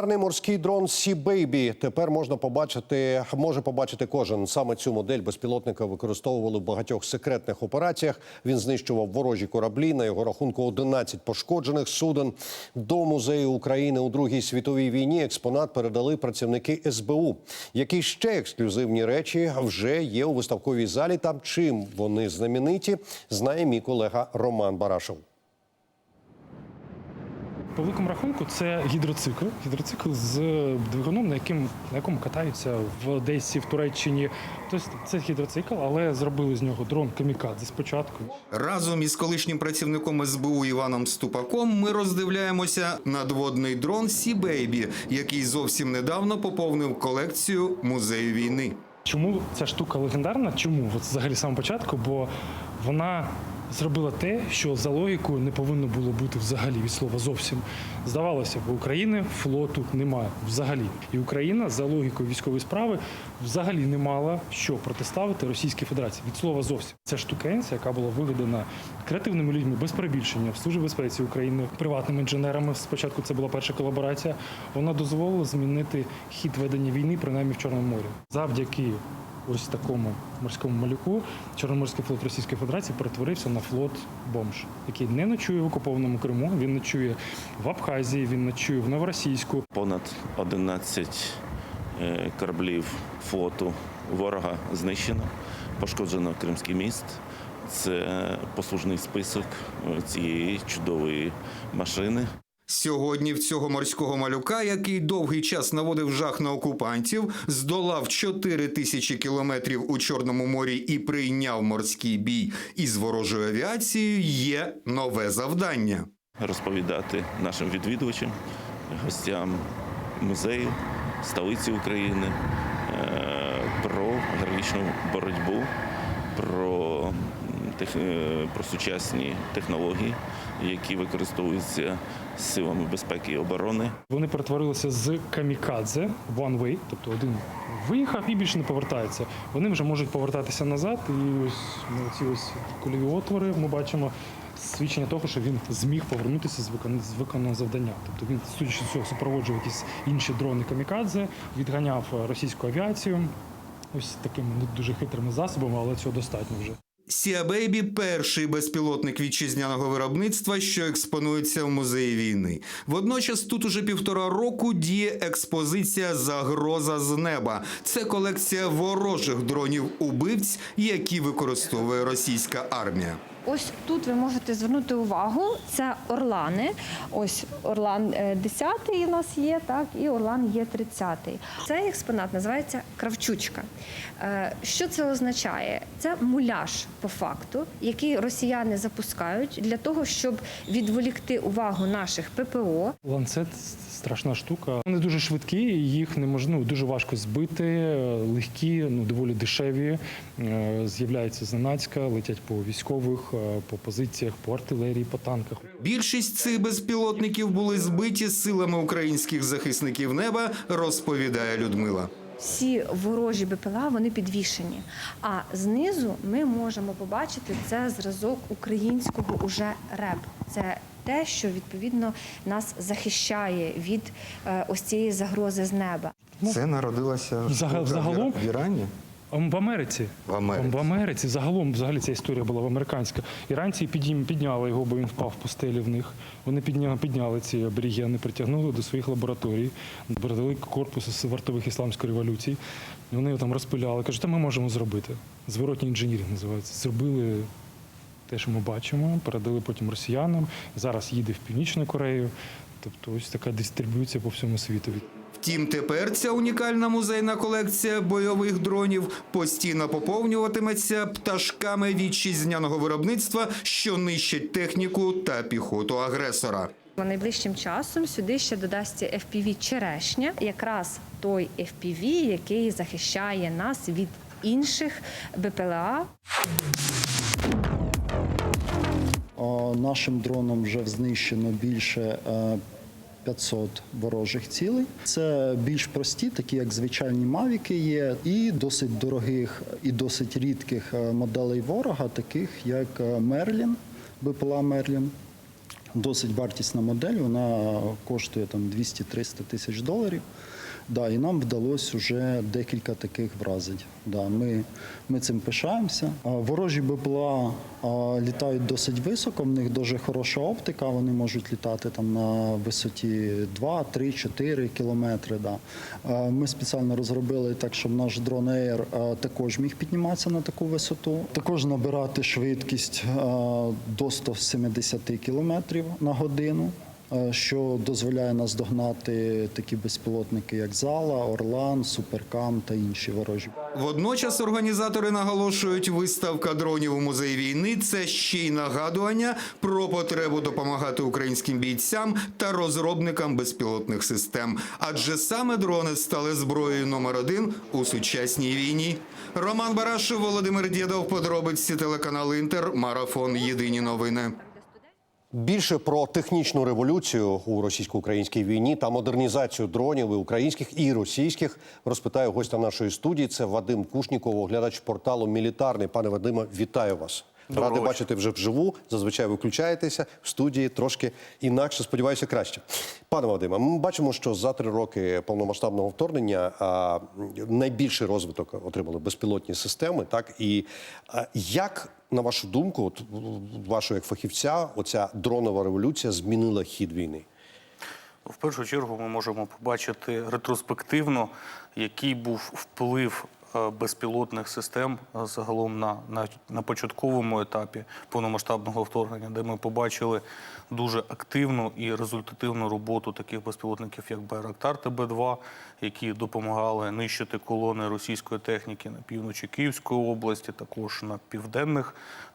Легендарний морський дрон Sea Baby тепер можна побачити, може побачити кожен. Саме цю модель безпілотника використовували в багатьох секретних операціях. Він знищував ворожі кораблі. На його рахунку 11 пошкоджених суден. До музею України у Другій світовій війні експонат передали працівники СБУ. Які ще ексклюзивні речі вже є у виставковій залі? Там чим вони знамениті, знає мій колега Роман Барашов. По великому рахунку це гідроцикл. Гідроцикл з двигуном, на яким на якому катаються в Одесі, в Туреччині. Тобто це гідроцикл, але зробили з нього дрон камікадзе спочатку. Разом із колишнім працівником СБУ Іваном Ступаком ми роздивляємося надводний дрон Сі Бейбі, який зовсім недавно поповнив колекцію музею війни. Чому ця штука легендарна? Чому? От взагалі з самого початку, бо вона зробила те, що за логікою не повинно було бути взагалі від слова зовсім. Здавалося б, України флоту немає взагалі. І Україна за логікою військової справи взагалі не мала що протиставити Російській Федерації від слова зовсім. Ця штукенція, яка була вигадана креативними людьми без перебільшення в службі безпеці України, приватними інженерами. Спочатку це була перша колаборація. Вона дозволила змінити хід ведення війни, принаймні в Чорному морі. Завдяки ось такому морському малюку Чорноморський флот Російської Федерації перетворився на флот бомж, який не ночує в окупованому Криму. Він ночує в Абхазії, він ночує в Новоросійську. Понад 11 е, кораблів флоту ворога знищено, пошкоджено Кримський міст. Це послужний список е, цієї чудової машини. Сьогодні в цього морського малюка, який довгий час наводив жах на окупантів, здолав 4 тисячі кілометрів у Чорному морі і прийняв морський бій із ворожою авіацією, є нове завдання. Розповідати нашим відвідувачам, гостям музею, столиці України е, про героїчну боротьбу, про, про сучасні технології, які використовуються силами безпеки і оборони. Вони перетворилися з камікадзе one way, тобто один виїхав і більше не повертається. Вони вже можуть повертатися назад, і ось на ці ось кульові отвори ми бачимо свідчення того, що він зміг повернутися з викон- з виконаного завдання. Тобто він, судячи з цього, супроводжував якісь інші дрони камікадзе, відганяв е, російську авіацію. Ось такими не дуже хитрими засобами, але цього достатньо вже. Сіа Бейбі перший безпілотник вітчизняного виробництва, що експонується в музеї війни. Водночас тут уже півтора року діє експозиція Загроза з неба. Це колекція ворожих дронів убивць, які використовує російська армія. Ось тут ви можете звернути увагу. Це орлани. Ось орлан е, 10 у нас є, так, і орлан є 30. Цей експонат називається кравчучка. Е, Що це означає? Це муляж по факту, який росіяни запускають для того, щоб відволікти увагу наших ППО Ланцет страшна штука. Вони дуже швидкі, їх не можна ну, дуже важко збити, е, легкі, ну доволі дешеві. е, З'являються зненацька, летять по військових, е, по позиціях, по артилерії, по танках. Більшість цих безпілотників були збиті силами українських захисників неба, розповідає Людмила. всі ворожі БПЛА вони підвішені. А знизу ми можемо побачити це зразок українського уже РЕБ. Це те, що відповідно нас захищає від е, ось цієї загрози з неба. Це народилося загалом? В Ірані. В Америці. В Америці. В Америці. Загалом взагалі ця історія була в американська. Іранці підняли його, бо він впав в постелі в них. Вони підняли, підняли ці аборігени, притягнули до своїх лабораторій, передали корпусу з вартових ісламської революції. Вони його там розпиляли. Кажуть, та ми можемо зробити. Зворотній інженірінг називається. Зробили те, що ми бачимо, передали потім росіянам. Зараз їде в Північну Корею. Тобто ось така дистриб'юція по всьому світу. Втім, тепер ця унікальна музейна колекція бойових дронів постійно поповнюватиметься пташками вітчизняного виробництва, що нищать техніку та піхоту агресора. Найближчим часом сюди ще додасться FPV черешня, якраз той FPV, який захищає нас від інших БПЛА. Нашим дроном вже знищено більше е, 500 ворожих цілей. Це більш прості, такі як звичайні мавіки є, і досить дорогих і досить рідких е, моделей ворога, таких як е, Мерлін, БПЛА Мерлін. Досить вартісна модель, вона коштує там 200-300 тисяч доларів. Да, і нам вдалося вже декілька таких вразень. Да, ми, ми цим пишаємося. Ворожі БПЛА літають досить високо, в них дуже хороша оптика, вони можуть літати там на висоті 2, 3, 4 кілометри. Да. Ми спеціально розробили так, щоб наш дрон Air також міг підніматися на таку висоту. Також набирати швидкість до 170 кілометрів на годину. Е, Що дозволяє нас догнати такі безпілотники, як Зала, Орлан, Суперкам та інші ворожі. Водночас організатори наголошують, виставка дронів у музеї війни це ще й нагадування про потребу допомагати українським бійцям та розробникам безпілотних систем. Адже саме дрони стали зброєю номер один у сучасній війні. Роман Барашев, Володимир Дєдов, подробиці телеканал Інтер, марафон. Єдині новини. Більше про технічну революцію у російсько-українській війні та модернізацію дронів і українських і російських розпитаю гостя нашої студії. Це Вадим Кушніков, оглядач порталу Мілітарний. Пане Вадиме, вітаю вас. Радий бачити вже вживу. Зазвичай ви включаєтеся в студії трошки інакше. Сподіваюся, краще. Пане Вадиме, ми бачимо, що за три роки повномасштабного вторгнення а, найбільший розвиток отримали безпілотні системи. Так і а, як на вашу думку, от вашого як фахівця, оця дронова революція змінила хід війни? В першу чергу ми можемо побачити ретроспективно, який був вплив безпілотних систем е, загалом на, на, на початковому етапі повномасштабного вторгнення, де ми побачили дуже активну і результативну роботу таких безпілотників, як Байрактар ТБ-2, які допомагали нищити колони російської техніки на півночі Київської області, також на південних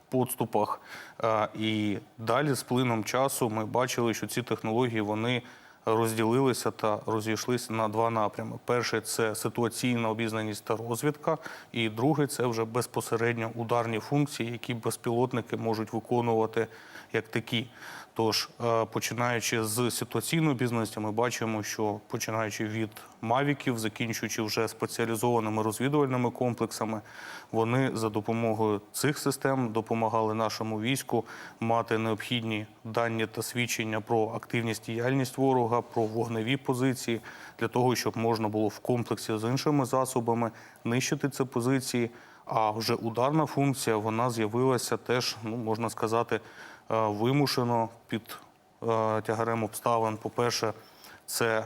подступах. Е, І далі з плином часу ми бачили, що ці технології вони розділилися та розійшлися на два напрями. Перший це ситуаційна обізнаність та розвідка, і другий це вже безпосередньо ударні функції, які безпілотники можуть виконувати як такі. Тож, е, починаючи з ситуаційної обізнаності, ми бачимо, що починаючи від мавіків, закінчуючи вже спеціалізованими розвідувальними комплексами, вони за допомогою цих систем допомагали нашому війську мати необхідні дані та свідчення про активність діяльність ворога, про вогневі позиції для того, щоб можна було в комплексі з іншими засобами нищити ці позиції. А вже ударна функція вона з'явилася теж, ну можна сказати, вимушено під е, тягарем обставин. По-перше, це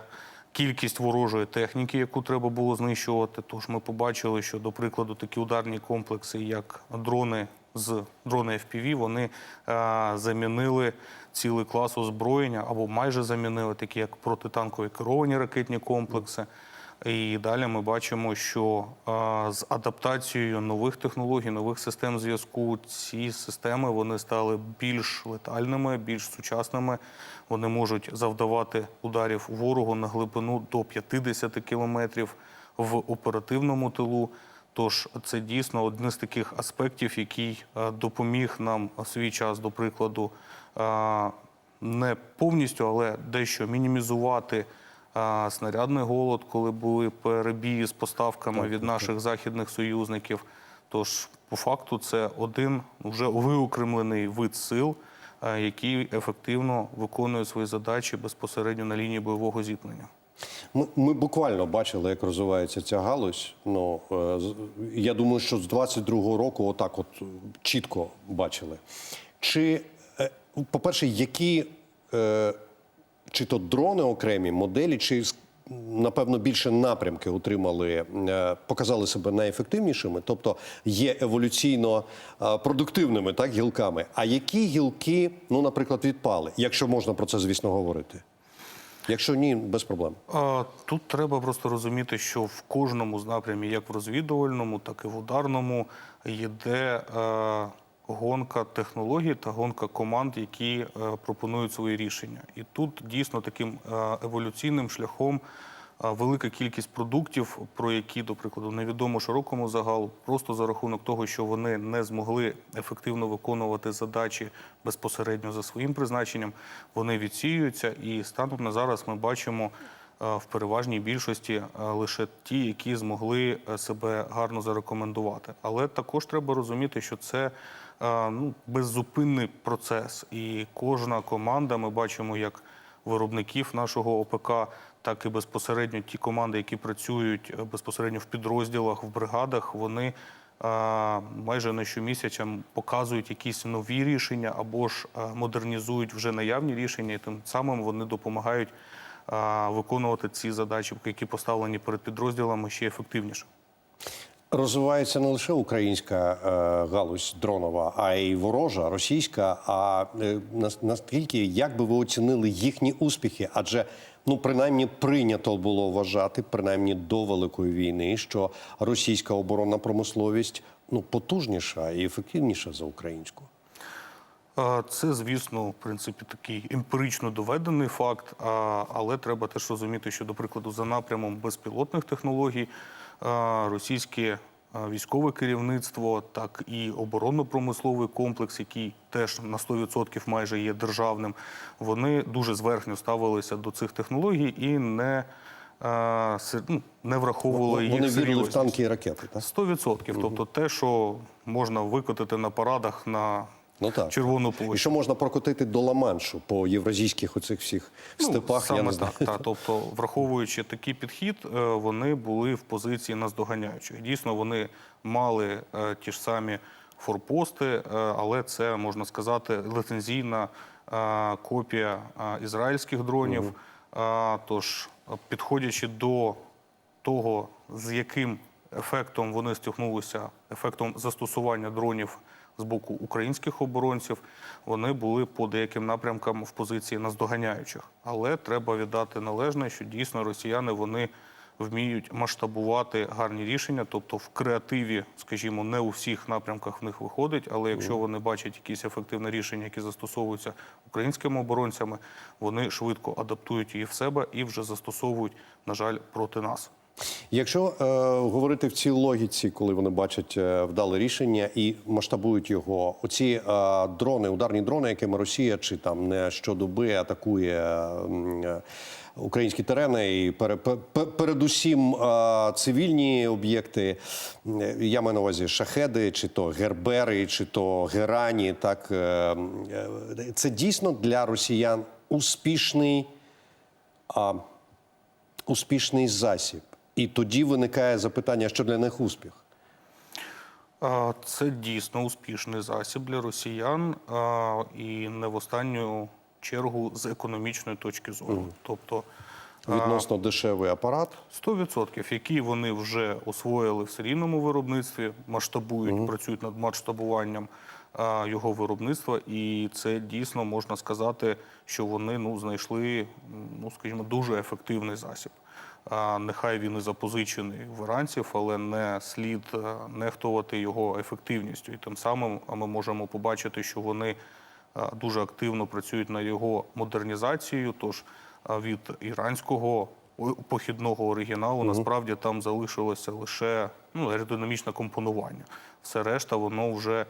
кількість ворожої техніки, яку треба було знищувати. Тож ми побачили, що, до прикладу, такі ударні комплекси, як дрони з дрони FPV, вони е, замінили цілий клас озброєння або майже замінили, такі як протитанкові керовані ракетні комплекси. І далі ми бачимо, що з адаптацією нових технологій, нових систем зв'язку, ці системи вони стали більш летальними, більш сучасними. Вони можуть завдавати ударів ворогу на глибину до 50 кілометрів в оперативному тилу. Тож це дійсно один з таких аспектів, який допоміг нам свій час, до прикладу, не повністю, але дещо мінімізувати снарядний голод, коли були перебої з поставками від наших західних союзників. Тож, по факту, це один вже виокремлений вид сил, який ефективно виконує свої задачі безпосередньо на лінії бойового зіткнення. Ми, ми буквально бачили, як розвивається ця галузь. Ну е, я думаю, що з 22-го року отак, от е, чітко бачили. Чи, е, по-перше, які е, чи то дрони окремі моделі, чи напевно більше напрямки отримали, е, показали себе найефективнішими, тобто є еволюційно е, продуктивними так гілками. А які гілки, ну, наприклад, відпали, якщо можна про це, звісно, говорити? Якщо ні, без проблем. Тут треба просто розуміти, що в кожному з напрямів, як в розвідувальному, так і в ударному, йде е, гонка технологій та гонка команд, які е, пропонують свої рішення. І тут дійсно таким е, еволюційним шляхом. е, Велика кількість продуктів, про які, до прикладу, невідомо широкому загалу, просто за рахунок того, що вони не змогли ефективно виконувати задачі безпосередньо за своїм призначенням, вони відсіюються. І станом на зараз ми бачимо в переважній більшості лише ті, які змогли себе гарно зарекомендувати. Але також треба розуміти, що це ну, беззупинний процес. І кожна команда, ми бачимо, як виробників нашого ОПК, так і безпосередньо ті команди, які працюють е, безпосередньо в підрозділах, в бригадах, вони майже не щомісяця показують якісь нові рішення або ж модернізують вже наявні рішення, і тим самим вони допомагають виконувати ці задачі, які поставлені перед підрозділами ще ефективніше. Розвивається не лише українська е, галузь дронова, а й ворожа, російська. А е, наскільки як би ви оцінили їхні успіхи? Адже ну принаймні прийнято було вважати, принаймні до великої війни, що російська оборонна промисловість ну потужніша і ефективніша за українську. Це, звісно, в принципі, такий емпірично доведений факт, але треба теж розуміти, що, до прикладу, за напрямом безпілотних технологій російське військове керівництво, так і оборонно-промисловий комплекс, який теж на 100% майже є державним, вони дуже зверхньо ставилися до цих технологій і не, се- ну, не враховували їх Вони вірили в танки і ракети. Так? 100%. Тобто те, що можна викотити на парадах на Ну так. червону І що можна прокотити до Ла-Маншу по євразійських оцих всіх степах? Ну, я не саме знаю. так. Та, тобто, враховуючи такий підхід, е, вони були в позиції наздоганяючих. Дійсно, вони мали е, ті ж самі форпости, е, але це можна сказати лицензійна копія ізраїльських дронів. Е, Тож, підходячи до того, з яким ефектом вони стягнулися, ефектом застосування дронів з боку українських оборонців, вони були по деяким напрямкам в позиції наздоганяючих. Але треба віддати належне, що дійсно росіяни вони вміють масштабувати гарні рішення, тобто в креативі, скажімо, не у всіх напрямках в них виходить, але якщо вони бачать якісь ефективне рішення, які застосовуються українськими оборонцями, вони швидко адаптують її в себе і вже застосовують, на жаль, проти нас. Якщо е, говорити в цій логіці, коли вони бачать е, вдале рішення і масштабують його, оці е, дрони, ударні дрони, якими Росія чи там не щодоби атакує е, е, українські терени і пере, пе- пе- передусім е, цивільні об'єкти, е, я маю на увазі шахеди, чи то гербери, чи то герані, так е, е, це дійсно для росіян успішний успішний засіб. І тоді виникає запитання, що для них успіх. Це дійсно успішний засіб для росіян і не в останню чергу з економічної точки зору. Тобто а, Відносно дешевий апарат. 100%, які вони вже освоїли в серійному виробництві, масштабують, працюють над масштабуванням його виробництва, і це дійсно можна сказати, що вони ну знайшли, ну скажімо, дуже ефективний засіб. А, Нехай він і запозичений в іранців, але не слід е, нехтувати його ефективністю. І тим самим ми можемо побачити, що вони е, дуже активно працюють над його модернізацією. Тож е, від іранського похідного оригіналу насправді там залишилося лише ну, аеродинамічне компонування. Все решта воно вже е,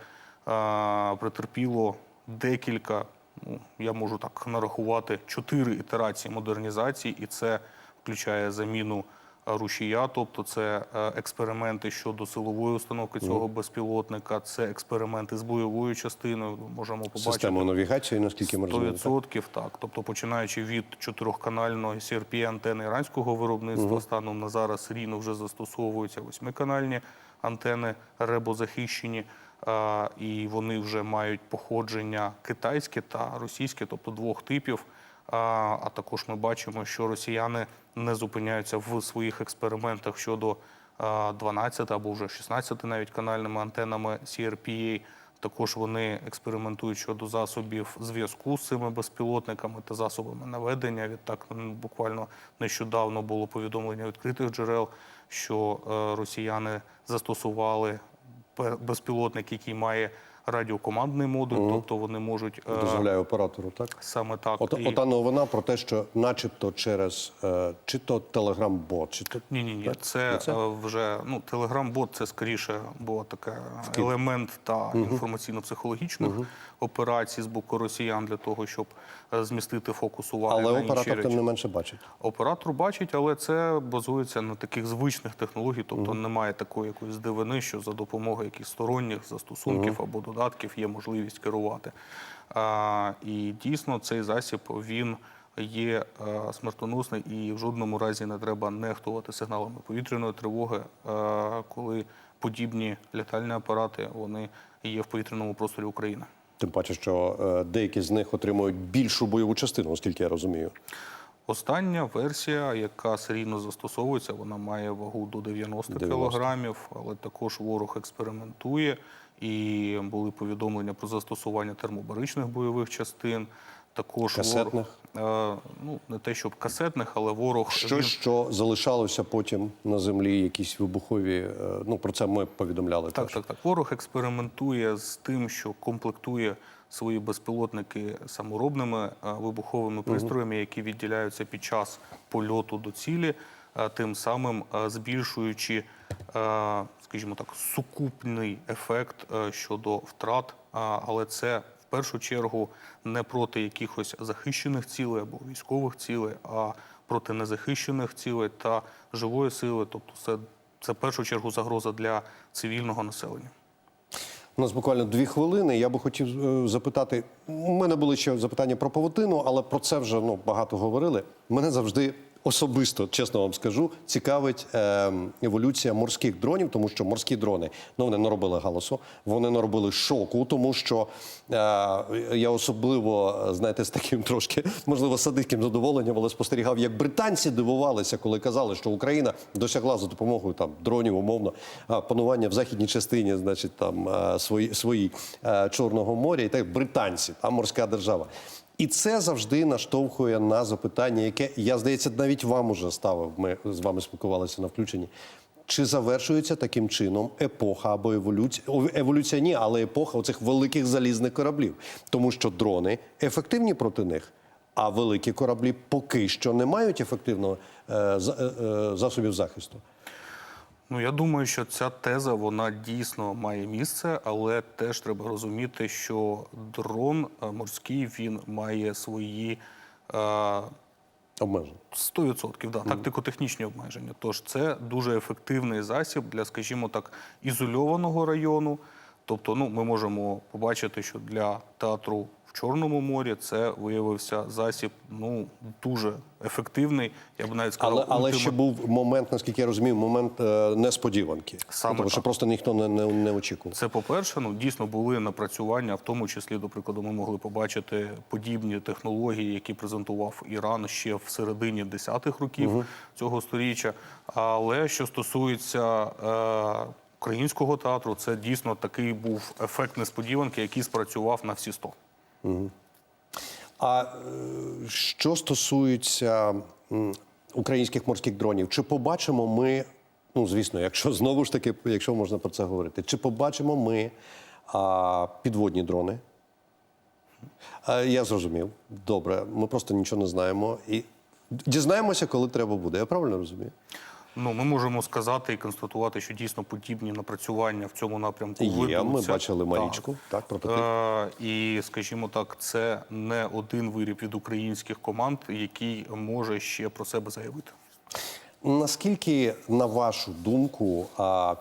претерпіло декілька, ну я можу так нарахувати, чотири ітерації модернізації, і це включає заміну е, рушія, тобто це е, експерименти щодо силової установки цього безпілотника, це експерименти з бойовою частиною. Можемо побачити Систему навігації, наскільки ми розуміємо. так? 100% так. Тобто, починаючи від чотирьохканальної crp антени іранського виробництва, станом на зараз рівно вже застосовуються восьмиканальні антени ребозахищені, а, і вони вже мають походження китайське та російське, тобто двох типів. А, також ми бачимо, що росіяни не зупиняються в своїх експериментах щодо а, 12 або вже 16 навіть канальними антенами CRPA. Також вони експериментують щодо засобів зв'язку з цими безпілотниками та засобами наведення. Відтак буквально нещодавно було повідомлення відкритих джерел, що е, росіяни застосували безпілотник, який має радіокомандний модуль, тобто вони можуть е, Дозволяє оператору, так? саме так. От, і- ота новина про те, що начебто через е, чи то телеграм-бот, чи то Ні, ні, ні. Так? Це, це? е, вже ну телеграм-бот це скоріше була така елемент та інформаційно-психологічних операцій з боку росіян для того, щоб змістити фокус уваги але на оператор тим не менше бачить. Оператор бачить, але це базується на таких звичних технологій, тобто немає такої якоїсь дивини, що за допомогою якихось сторонніх застосунків або додаткових задатків є можливість керувати. І дійсно цей засіб він є е, смертоносний і в жодному разі не треба нехтувати сигналами повітряної тривоги, е, коли подібні літальні апарати вони є в повітряному просторі України. Тим паче, що е, деякі з них отримують більшу бойову частину, оскільки я розумію. Остання версія, яка серійно застосовується, вона має вагу до 90, 90. кілограмів, але також ворог експериментує. І були повідомлення про застосування термобаричних бойових частин. Також Касетних? ворог, е, ну не те, щоб касетних, але ворог Що, він- що залишалося потім на землі, якісь вибухові. е, Ну про це ми повідомляли. Так, теж. так, так. Ворог експериментує з тим, що комплектує свої безпілотники саморобними е, вибуховими пристроями, які відділяються під час польоту до цілі, е, тим самим е, збільшуючи, скажімо так, сукупний ефект щодо втрат. Але це в першу чергу не проти якихось захищених цілей або військових цілей, а проти незахищених цілей та живої сили. Тобто, це, це в першу чергу загроза для цивільного населення. У нас буквально дві хвилини. Я би хотів е, запитати. У мене були ще запитання про павутину, але про це вже ну багато говорили. Мене завжди особисто, чесно вам скажу, цікавить е, еволюція морських дронів, тому що морські дрони ну вони наробили галасу, вони наробили шоку, тому що е, я особливо е, знаєте з таким трошки можливо садистським задоволенням, але спостерігав, як британці дивувалися, коли казали, що Україна досягла за допомогою там дронів, умовно панування в західній частині, значить там а, свої свої а, Чорного моря, і так британці, а морська держава. І це завжди наштовхує на запитання, яке я здається, навіть вам уже ставив. Ми з вами спілкувалися на включенні. Чи завершується таким чином епоха або еволюція? Еволюція ні, але епоха оцих великих залізних кораблів, тому що дрони ефективні проти них. А великі кораблі поки що не мають ефективного е, е, е, засобів захисту. Ну я думаю, що ця теза вона дійсно має місце, але теж треба розуміти, що дрон е, морський він має свої. Е, обмеження 100%, да, тактико-технічні обмеження. Тож це дуже ефективний засіб для, скажімо так, ізольованого району. Тобто, ну, ми можемо побачити, що для театру в Чорному морі це виявився засіб ну, дуже ефективний. Я б навіть сказав, Але, але ультима- ще був момент, наскільки я розумію, момент е, несподіванки. Саме Тому що просто ніхто не, не, не очікував. Це по-перше, ну дійсно були напрацювання, в тому числі, до прикладу, ми могли побачити подібні технології, які презентував Іран ще в середині 10-х років цього сторіччя. Але що стосується е, українського театру, це дійсно такий був ефект несподіванки, який спрацював на всі 100. А е, що стосується українських морських дронів, чи побачимо ми, ну звісно, якщо знову ж таки, якщо можна про це говорити, чи побачимо ми а, підводні дрони? А, я зрозумів. Добре, ми просто нічого не знаємо. І дізнаємося, коли треба буде. Я правильно розумію? Ну, ми можемо сказати і констатувати, що дійсно подібні напрацювання в цьому напрямку Є, ми бачили Так. Марічку, так, прототип. Е, і, скажімо так, це не один виріб від українських команд, який може ще про себе заявити. Наскільки, на вашу думку,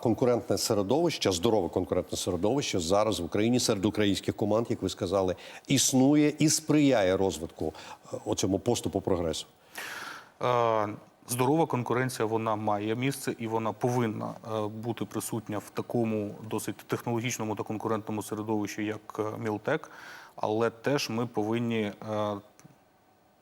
конкурентне середовище, здорове конкурентне середовище зараз в Україні серед українських команд, як ви сказали, існує і сприяє розвитку е, оцьому поступу прогресу? Здорова конкуренція вона має місце і вона повинна е, бути присутня в такому досить технологічному та конкурентному середовищі, як е, Мілтек. Але теж ми повинні е,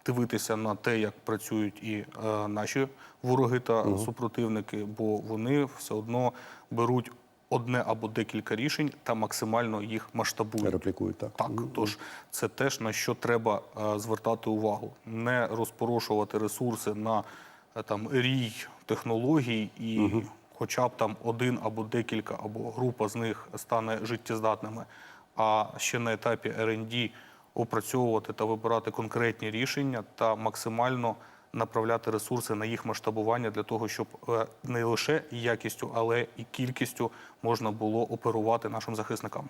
дивитися на те, як працюють і наші вороги та супротивники, бо вони все одно беруть одне або декілька рішень та максимально їх масштабують. Реплікують так. Так, тож це теж на що треба звертати увагу, не розпорошувати ресурси на там рій технологій, і хоча б там один або декілька, або група з них стане життєздатними. А ще на етапі R&D опрацьовувати та вибирати конкретні рішення та максимально направляти ресурси на їх масштабування для того, щоб е, не лише якістю, але і кількістю можна було оперувати нашим захисникам.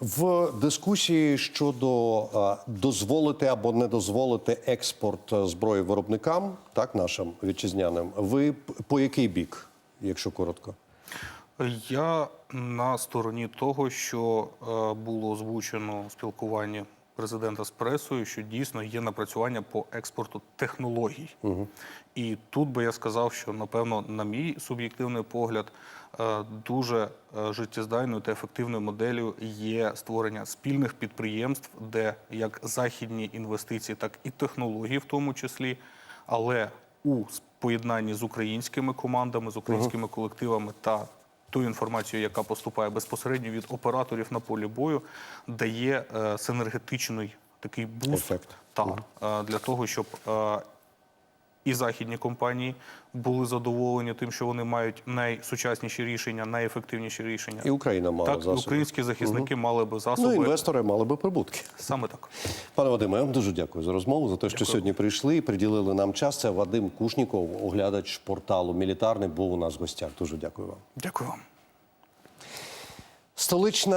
В дискусії щодо е, дозволити або не дозволити експорт е, зброї виробникам, так нашим вітчизняним, ви по який бік, якщо коротко? Я на стороні того, що е, було озвучено в спілкуванні президента з пресою, що дійсно є напрацювання по експорту технологій. І тут би я сказав, що напевно, на мій суб'єктивний погляд, дуже е, життєздайною та ефективною моделлю є створення спільних підприємств, де як західні інвестиції, так і технології, в тому числі, але у поєднанні з українськими командами, з українськими колективами та ту інформацію, яка поступає безпосередньо від операторів на полі бою, дає е, синергетичний такий буст Ефект. та, е, для того, щоб е, і західні компанії були задоволені тим, що вони мають найсучасніші рішення, найефективніші рішення. І Україна мала так, засоби. українські захисники мали би засоби. Ну, інвестори мали би прибутки. Саме так. Пане Вадиме, я вам дуже дякую за розмову, за те, що сьогодні прийшли і приділили нам час. Це Вадим Кушніков, оглядач порталу Мілітарний, був у нас в гостях. Дуже дякую вам. Дякую вам. Столична